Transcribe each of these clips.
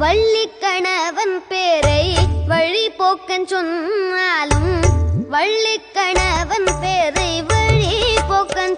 வள்ளிக்கணவன் பேரை வழிபோக்கன் சொன்னாலும் வள்ளிக்கணவன் பேரை வழிபோக்கன்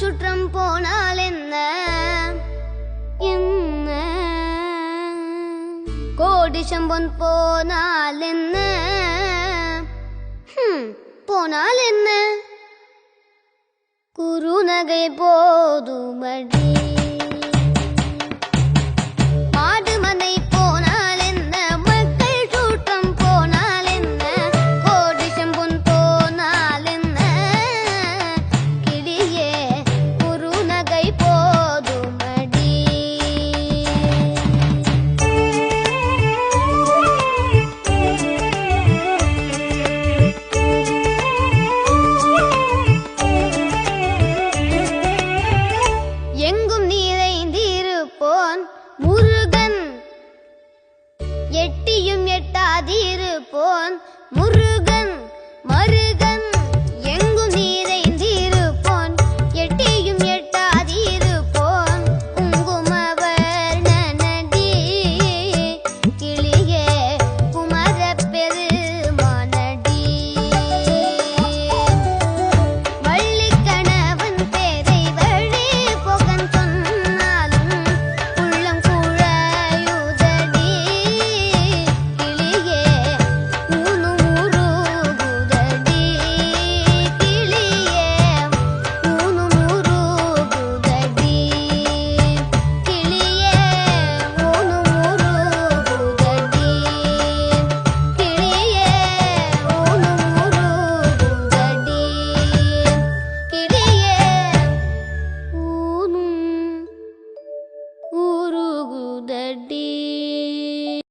சுற்றம் போனால் என்ன? என்ன? கோடி சம்பன் போனால் என்ன? போனால் என்ன? குறுநகை போதுமடி мур